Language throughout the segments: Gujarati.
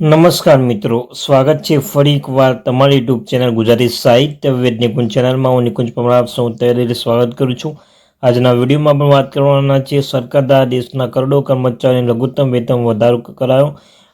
નમસ્કાર મિત્રો, સ્વાગત છે ફરી એકવાર તમારી યુટ્યુબ ચેનલ ગુજરાતી સાહિત્ય વિવેદ નિકુંજ ચેનલમાં. હું નિકુંજ પરમાર, આપ સૌ તૈયારી સ્વાગત કરું છું. આજના વિડીયોમાં પણ વાત કરવાના છે, સરકાર દ્વારા દેશના કરોડો કર્મચારીઓને લઘુત્તમ વેતન વધારો કરાયો.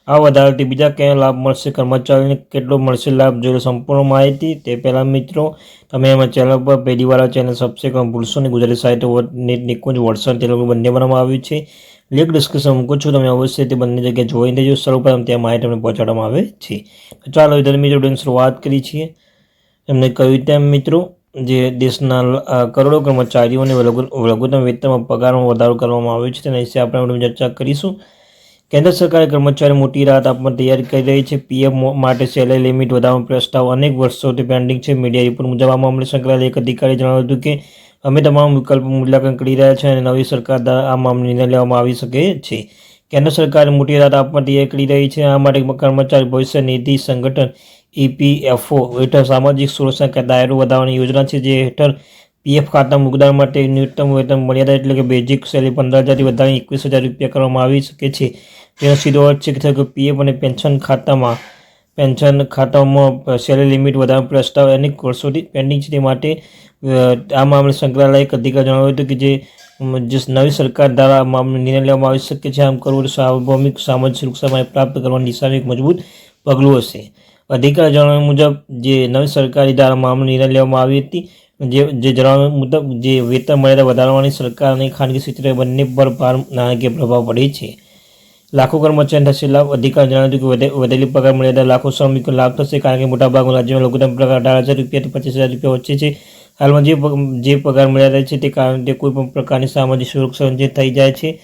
આ વધારાથી બીજા કયા લાભ મળશે? કર્મચારીઓને કેટલો મળશે લાભ? જોઈ સંપૂર્ણ માહિતી. તે પહેલાં મિત્રો, તમે એમાં ચેનલ પર પહેલી વાર ચેનલ સબસ્ક્રાઈબ ભૂલશો નહીં. ગુજરાતી સાહિત્ય નેટ નિકુંજ વોટ્સઅપ તેલુગુ બંને બનાવવામાં આવ્યું છે. લેખ ડિસ્ક્રિપ્શન મૂકું છું. તમે અવશ્ય તે બંને જગ્યાએ જોઈ દેજો સર્વપ્રથમ ત્યાં માહિતી તમને પહોંચાડવામાં આવે છે. તો ચાલો વિદ્યાર્થી મિત્રો શરૂઆત કરી છીએ. એમને કહ્યું તેમ મિત્રો, જે દેશના કરોડો કર્મચારીઓને લઘુ- લઘુત્તમ વેતનમાં પગારમાં વધારો કરવામાં આવ્યો છે. તેના વિશે આપણે ચર્ચા કરીશું. કેન્દ્ર સરકારે કર્મચારી મોટી રાહત આપવા તૈયારી કરી રહી છે. પીએફ માટે સેલેરી લિમિટ વધારવાનો પ્રસ્તાવ અનેક વર્ષોથી પેન્ડિંગ છે. મીડિયા રિપોર્ટ મુજબ આ મામલે સંકળાયેલા એક અધિકારીએ જણાવ્યું હતું કે, અમે તમામ વિકલ્પો મૂલ્યાંકન કરી રહ્યા છીએ અને નવી સરકાર દ્વારા આ મામલે નિર્ણય લેવામાં આવી શકે છે. કેન્દ્ર સરકારે મોટી રાહત આપવાની તૈયારી કરી રહી છે. આ માટે કર્મચારી ભવિષ્ય નિધિ સંગઠન ઈપીએફઓ હેઠળ સામાજિક સુરક્ષા દાયરો વધારવાની યોજના છે, જે હેઠળ પીએફ ખાતા મુગદાર માટે ન્યૂનતમ વેતન મર્યાદા એટલે કે બેઝિક સેલેરી પંદર હજારથી વધારીને એકવીસ હજાર રૂપિયા કરવામાં આવી શકે છે. તેનો સીધો અર્થ છે કે થયો કે પીએફ અને પેન્શન ખાતામાં પેન્શન ખાતામાં સેલેરી લિમિટ વધારવાનો પ્રસ્તાવ અનેક વર્ષોથી પેન્ડિંગ છે તે માટે આ મામલે સંકળાયેલા એક અધિકારી જણાવ્યું હતું કે જે જે નવી સરકાર દ્વારા મામલે નિર્ણય લેવામાં આવી શકે છે. આમ કરવું સાર્વભૌમિક સામાજિક સુરક્ષા પ્રાપ્ત કરવાની દિશાનું એક મજબૂત પગલું હશે. અધિકારી જણાવ્યા મુજબ, જે નવી સરકારી દ્વારા મામલે નિર્ણય લેવામાં આવી હતી જે જે જણાવ્યા મુજબ જે વેતન મર્યાદા વધારવાની સરકાર અને ખાનગી ક્ષેત્ર બંને પર ભાર નાણાકીય પ્રભાવ પડે છે. લાખો કર્મચારીને થશે લાભ અધિકારી જણાવ્યું કે વધે- વધેલી પગાર મર્યાદા લાખો શ્રમિકો લાભ થશે કારણ કે મોટાભાગના રાજ્યમાં લઘુત્તમ પગાર અઢાર હજાર રૂપિયાથી પચીસ હજાર રૂપિયા વચ્ચે છે. હાલમાં જે જે પગાર મર્યાદા છે તે કારણે કોઈ પણ પ્રકારની સામાજિક સુરક્ષા જે થઈ જાય છે.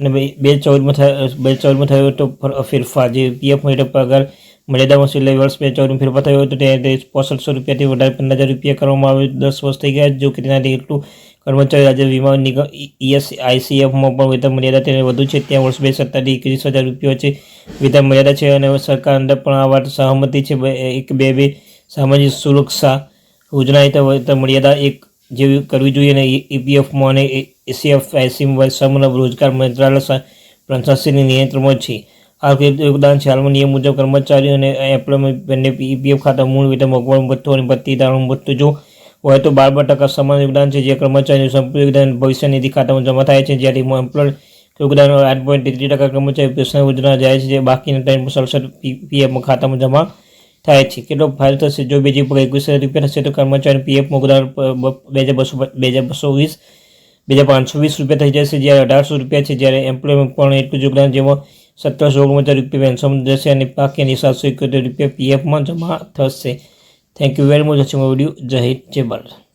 અને બે- ચૌદમાં બે ચૌદમાં થયો તો ફર- ફેરફાર, જે પીએફ હેઠળ પગાર મર્યાદામાં છેલ્લે વર્ષ બે ચૌદમાં ફેરફાર થયો હતો તે તે પોસઠસો રૂપિયાથી વધારે પંદર હજાર રૂપિયા કરવામાં આવ્યો દસ વર્ષ થઈ ગયા, જો કે તેનાથી એટલું કર્મચારી રાજ્ય વીમા નિગમ ઈએસ આઈસીએફમાં પણ વેતન મર્યાદા તેને વધુ છે. ત્યાં વર્ષ બે સત્તરથી એકવીસ હજાર રૂપિયા છે વેતન મર્યાદા છે અને સરકાર અંદર પણ આ વાત સહમતિ છે. એક, બે બે સામાજિક સુરક્ષા યોજના હેઠળ વેતન મર્યાદા એક જેવી કરવી જોઈએ અને ઈપીએફમાં અને એસીએફ આઈસીમાં શ્રમ રોજગાર મંત્રાલય પ્રશાસનની નિયંત્રણમાં છે. આ યોગદાન છે, હાલમાં નિયમ મુજબ કર્મચારીઓ અને એમ્પ્લોયમેન્ટ બંને પીપીએફ ખાતા મૂળ વેતન મોંઘવારી ભથ્થો અને ભત્તી દારૂ ભથ્થો જો હોય તો બાર બાર ટકા સમાન યોગદાન છે, જે કર્મચારીનું સંપૂર્ણ યોગદાન ભવિષ્ય નિધિ ખાતામાં જમા થાય છે જ્યારે એમ્પ્લોય યોગદાન આઠ પોઈન્ટ તેત્રીસ ટકા કર્મચારી પેન્શન યોજના જાય છે, જે બાકીના ત્રણ સડસઠ પીએફ ખાતામાં જમા થાય છે. કેટલો ફાયદો થશે? જો બીજી એકવીસ હજાર રૂપિયા થશે, તો કર્મચારી પીએફ યોગદાન બે હજાર બસો બે હજાર બસો વીસ બે હજાર પાંચસો વીસ રૂપિયા થઈ જશે, જ્યારે અઢારસો રૂપિયા છે, જ્યારે એમ્પ્લોયમેન્ટ પણ એટલું યોગદાન જેમાં સત્તરસો ઓગણપચાસ રૂપિયા પેન્શન જશે અને બાકીની સાતસો એકોતેર રૂપિયા પીએફમાં જમા થશે. Thank you very much watching video જય હિન્દ, જય ભારત.